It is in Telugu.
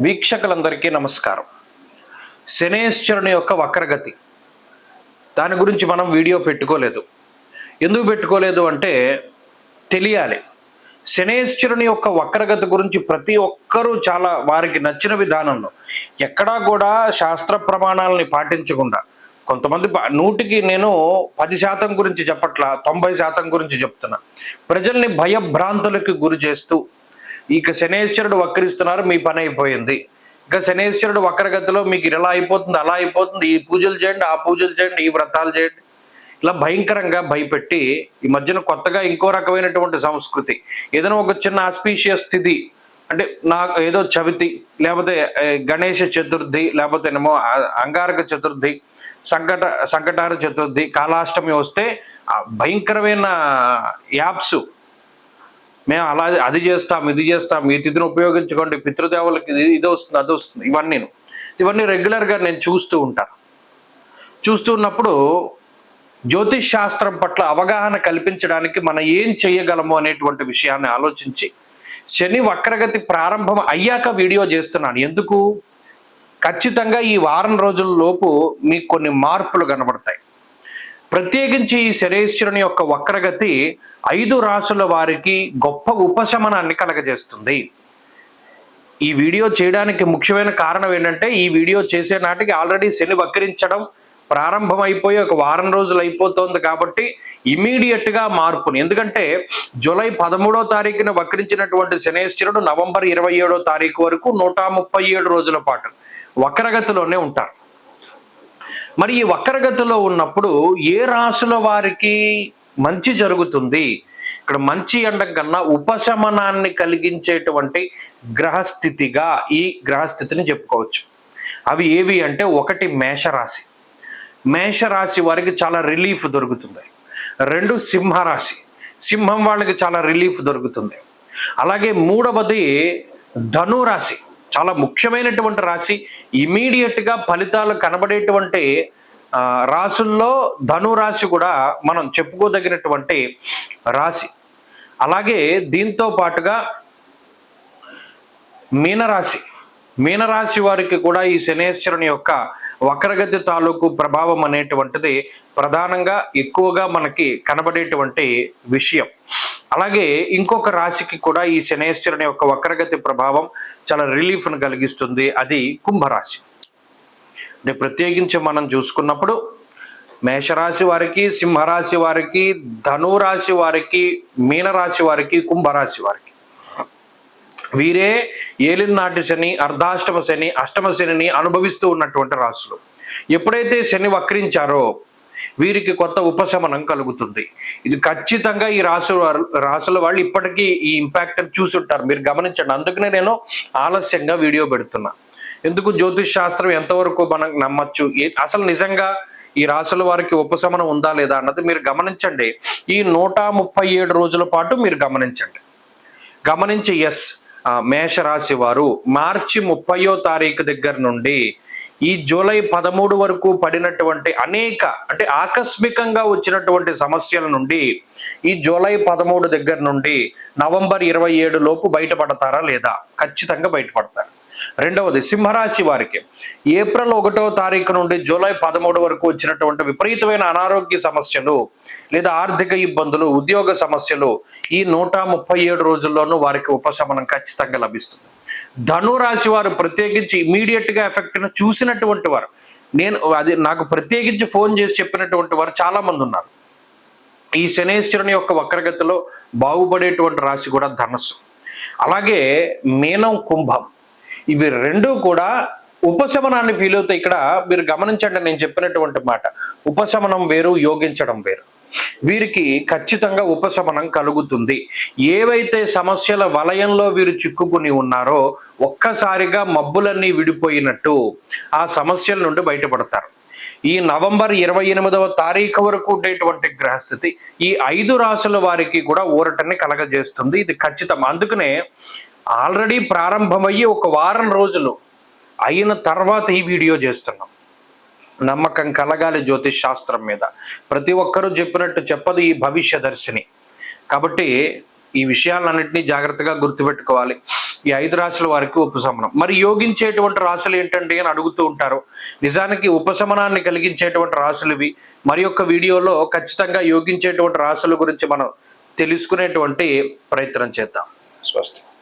వీక్షకులందరికీ నమస్కారం. శనేశ్వరుని యొక్క వక్రగతి. దాని గురించి మనం వీడియో పెట్టుకోలేదు. ఎందుకు పెట్టుకోలేదు అంటే తెలియాలి. శనేశ్వరుని యొక్క వక్రగతి గురించి ప్రతి ఒక్కరూ చాలా వారికి నచ్చిన విధానంలో ఎక్కడా కూడా శాస్త్ర ప్రమాణాలని పాటించకుండా కొంతమంది నూటికి నేను పది శాతం గురించి చెప్పట్లా తొంభై శాతం గురించి చెప్తున్నా. ప్రజల్ని భయభ్రాంతులకి గురి చేస్తూ ఇక శనేశ్వరుడు వక్రిస్తున్నారు మీ పని అయిపోయింది. ఇక శనేశ్వరుడు వక్రగతిలో మీకు ఇలా అయిపోతుంది అలా అయిపోతుంది ఈ పూజలు చేయండి ఆ పూజలు చేయండి ఈ వ్రతాలు చేయండి. ఇలా భయంకరంగా భయపెట్టి ఈ మధ్యన కొత్తగా ఇంకో రకమైనటువంటి సంస్కృతి. ఏదైనా ఒక చిన్న ఆస్పీషియస్ స్థితి అంటే నాకు ఏదో చవితి లేకపోతే గణేష చతుర్థి లేకపోతే ఏమో అంగారక చతుర్థి సంకట సంకటార చతుర్థి కాలాష్టమి వస్తే భయంకరమైన యాప్స్ మేము అలా అది చేస్తాం ఇది చేస్తాం ఈ తిథిని ఉపయోగించుకోండి పితృదేవులకి ఇది ఇది వస్తుంది అది వస్తుంది ఇవన్నీ ఇవన్నీ రెగ్యులర్గా నేను చూస్తూ ఉంటాను చూస్తూ ఉన్నప్పుడు జ్యోతిష్ శాస్త్రం పట్ల అవగాహన కల్పించడానికి మనం ఏం చేయగలము అనేటువంటి విషయాన్ని ఆలోచించి శని వక్రగతి ప్రారంభం అయ్యాక వీడియో చేస్తున్నాను. ఎందుకు? ఖచ్చితంగా ఈ వారం రోజుల లోపు మీకు కొన్ని మార్పులు కనబడతాయి. ప్రత్యేకించి ఈ శరేశ్వరుని యొక్క వక్రగతి ఐదు రాసుల వారికి గొప్ప ఉపశమనాన్ని కలగజేస్తుంది. ఈ వీడియో చేయడానికి ముఖ్యమైన కారణం ఏంటంటే ఈ వీడియో చేసే నాటికి ఆల్రెడీ శని వక్రించడం ప్రారంభమైపోయి ఒక వారం రోజులు అయిపోతుంది కాబట్టి ఇమీడియట్గా మార్పుని ఎందుకంటే జూలై పదమూడో తారీఖున వక్రించినటువంటి శనేశ్వరుడు నవంబర్ ఇరవై ఏడో తారీఖు వరకు నూట ముప్పై ఏడు రోజుల పాటు వక్రగతిలోనే ఉంటారు. మరి ఈ వక్రగతిలో ఉన్నప్పుడు ఏ రాశుల వారికి మంచి జరుగుతుంది? ఇక్కడ మంచి అండం కన్నా ఉపశమనాన్ని కలిగించేటువంటి గ్రహస్థితిగా ఈ గ్రహస్థితిని చెప్పుకోవచ్చు. అవి ఏవి అంటే ఒకటి మేషరాశి. మేషరాశి వారికి చాలా రిలీఫ్ దొరుకుతుంది. రెండు సింహరాశి. సింహం వాళ్ళకి చాలా రిలీఫ్ దొరుకుతుంది. అలాగే మూడవది ధనురాశి. చాలా ముఖ్యమైనటువంటి రాశి. ఇమీడియట్గా ఫలితాలు కనబడేటువంటి ఆ, రాసుల్లో ధనురాశి కూడా మనం చెప్పుకోదగినటువంటి రాశి. అలాగే దీంతో పాటుగా మీనరాశి. మీనరాశి వారికి కూడా ఈ శనేశ్వరుని యొక్క వక్రగతి తాలూకు ప్రభావం అనేటువంటిది ప్రధానంగా ఎక్కువగా మనకి కనబడేటువంటి విషయం. అలాగే ఇంకొక రాశికి కూడా ఈ శనేశ్వరుని యొక్క వక్రగతి ప్రభావం చాలా రిలీఫ్ను కలిగిస్తుంది. అది కుంభరాశి. అంటే ప్రత్యేకించి మనం చూసుకున్నప్పుడు మేషరాశి వారికి సింహరాశి వారికి ధనురాశి వారికి మీనరాశి వారికి కుంభరాశి వారికి వీరే ఏలినాటి శని అర్ధాష్టమ శని అష్టమ శనిని అనుభవిస్తూ ఉన్నటువంటి రాశులు. ఎప్పుడైతే శని వక్రించారో వీరికి కొత్త ఉపశమనం కలుగుతుంది. ఇది ఖచ్చితంగా ఈ రాసు రాసుల వాళ్ళు ఇప్పటికీ ఈ ఇంపాక్ట్ చూసుంటారు మీరు గమనించండి. అందుకనే నేను ఆలస్యంగా వీడియో పెడుతున్నా. ఎందుకు? జ్యోతిష్ శాస్త్రం ఎంతవరకు మనం నమ్మచ్చు? అసలు నిజంగా ఈ రాసుల వారికి ఉపశమనం ఉందా లేదా అన్నది మీరు గమనించండి. ఈ నూట ముప్పై ఏడు రోజుల పాటు మీరు గమనించండి. గమనించి ఎస్ మేషరాశి వారు మార్చి ముప్పయో తారీఖు దగ్గర నుండి ఈ జూలై పదమూడు వరకు పడినటువంటి అనేక అంటే ఆకస్మికంగా వచ్చినటువంటి సమస్యల నుండి ఈ జూలై పదమూడు దగ్గర నుండి నవంబర్ ఇరవై ఏడు లోపు బయటపడతారా లేదా? ఖచ్చితంగా బయటపడతారు. రెండవది సింహరాశి వారికి. ఏప్రిల్ ఒకటో తారీఖు నుండి జూలై పదమూడు వరకు వచ్చినటువంటి విపరీతమైన అనారోగ్య సమస్యలు లేదా ఆర్థిక ఇబ్బందులు ఉద్యోగ సమస్యలు ఈ నూట ముప్పై ఏడు రోజుల్లోనూ వారికి ఉపశమనం ఖచ్చితంగా లభిస్తుంది. ధనురాశి వారు ప్రత్యేకించి ఇమీడియట్గా ఎఫెక్ట్ చూసినటువంటి వారు. నేను అది నాకు ప్రత్యేకించి ఫోన్ చేసి చెప్పినటువంటి వారు చాలా మంది ఉన్నారు. ఈ శనేశ్వరుని యొక్క వక్రగతిలో బాగుపడేటువంటి రాశి కూడా ధనస్సు. అలాగే మీనం కుంభం. ఇవి రెండు కూడా ఉపశమనాన్ని ఫీల్ అవుతాయి. ఇక్కడ మీరు గమనించండి నేను చెప్పినటువంటి మాట. ఉపశమనం వేరు యోగించడం వేరు. వీరికి ఖచ్చితంగా ఉపశమనం కలుగుతుంది. ఏవైతే సమస్యల వలయంలో వీరు చిక్కుకుని ఉన్నారో ఒక్కసారిగా మబ్బులన్నీ విడిపోయినట్టు ఆ సమస్యల నుండి బయటపడతారు. ఈ నవంబర్ ఇరవై ఎనిమిదవ తారీఖు వరకు ఉండేటువంటి గ్రహస్థితి ఈ ఐదు రాసుల వారికి కూడా ఊరటని కలగజేస్తుంది. ఇది ఖచ్చితం. అందుకనే ఆల్రెడీ ప్రారంభమయ్యి ఒక వారం రోజులు అయిన తర్వాత ఈ వీడియో చేస్తున్నాం. నమ్మకం కలగాలి జ్యోతిష్ శాస్త్రం మీద. ప్రతి ఒక్కరూ చెప్పినట్టు చెప్పదు ఈ భవిష్య దర్శిని. కాబట్టి ఈ విషయాలన్నింటినీ జాగ్రత్తగా గుర్తుపెట్టుకోవాలి. ఈ ఐదు రాశుల వారికి ఉపశమనం. మరి యోగించేటువంటి రాశులు ఏంటండి అని అడుగుతూ ఉంటారు. నిజానికి ఉపశమనాన్ని కలిగించేటువంటి రాశులు ఇవి. మరి యొక్క వీడియోలో ఖచ్చితంగా యోగించేటువంటి రాశుల గురించి మనం తెలుసుకునేటువంటి ప్రయత్నం చేద్దాం. స్వస్తి.